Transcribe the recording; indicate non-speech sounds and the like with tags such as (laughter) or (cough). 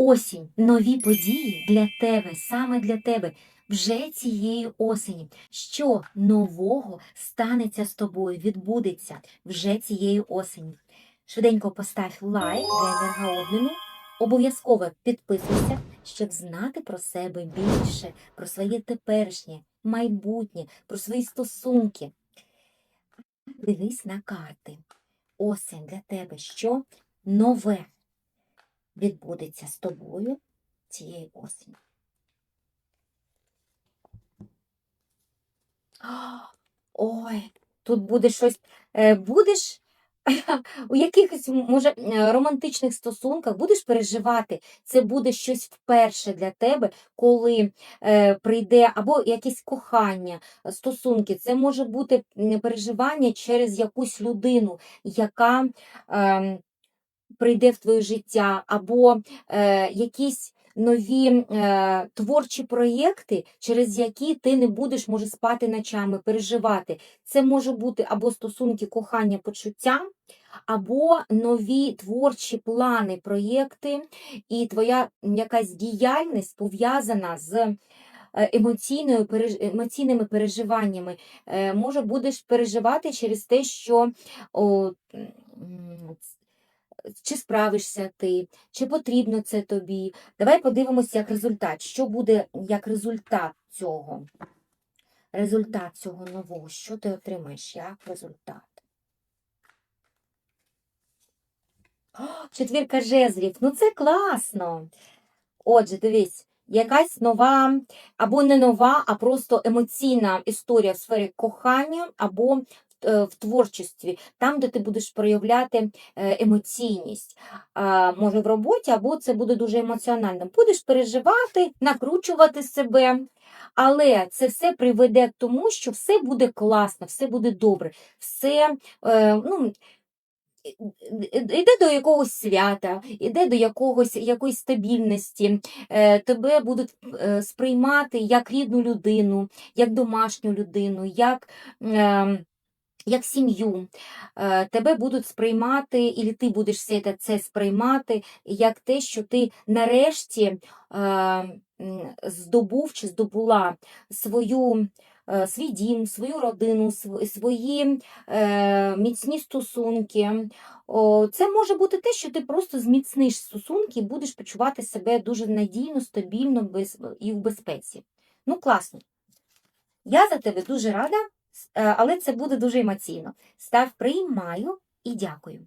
Осінь, нові події для тебе, саме для тебе, вже цієї осені. Що нового станеться з тобою, відбудеться вже цієї осені. Швиденько постав лайк для енергообміну. Обов'язково підписуйся, щоб знати про себе більше, про своє теперішнє, майбутнє, про свої стосунки. Дивись на карти. Осень для тебе, що нове відбудеться з тобою цієї осені. (gasps) Ой, тут буде щось. е, Будеш (laughs) у якихось, може, е, романтичних стосунках будеш переживати, це буде щось вперше для тебе, коли е, прийде або якесь кохання, стосунки. Це може бути переживання через якусь людину, яка е, прийде в твоє життя, або е, якісь нові е, творчі проєкти, через які ти не будеш може спати ночами, переживати. Це може бути або стосунки кохання, почуття, або нові творчі плани, проєкти, і твоя якась діяльність пов'язана з е, емоційною, емоційними переживаннями. Е, Може, будеш переживати через те, що о, чи справишся ти, чи потрібно це тобі. Давай подивимося як результат. Що буде як результат цього? Результат цього нового. Що ти отримаєш як результат? Четвірка жезлів. Ну це класно. Отже, дивись, якась нова, або не нова, а просто емоційна історія в сфері кохання, або в творчості, там, де ти будеш проявляти е, емоційність. Може в роботі, або це буде дуже емоціонально. Будеш переживати, накручувати себе. Але це все приведе к тому, що все буде класно, все буде добре, все е, ну, йде до якогось свята, йде до якогось якоїсь стабільності, е, тебе будуть е, сприймати як рідну людину, як домашню людину, як. е, як сім'ю, Е, тебе будуть сприймати, і ти будеш все це- сприймати як те, що ти нарешті е, здобув чи здобула свою, е, свій дім, свою родину, свої е, міцні стосунки. О, Це може бути те, що ти просто зміцниш стосунки і будеш почувати себе дуже надійно, стабільно без, і в безпеці. Ну, класно. Я за тебе дуже рада, але це буде дуже емоційно. Став приймаю і дякую.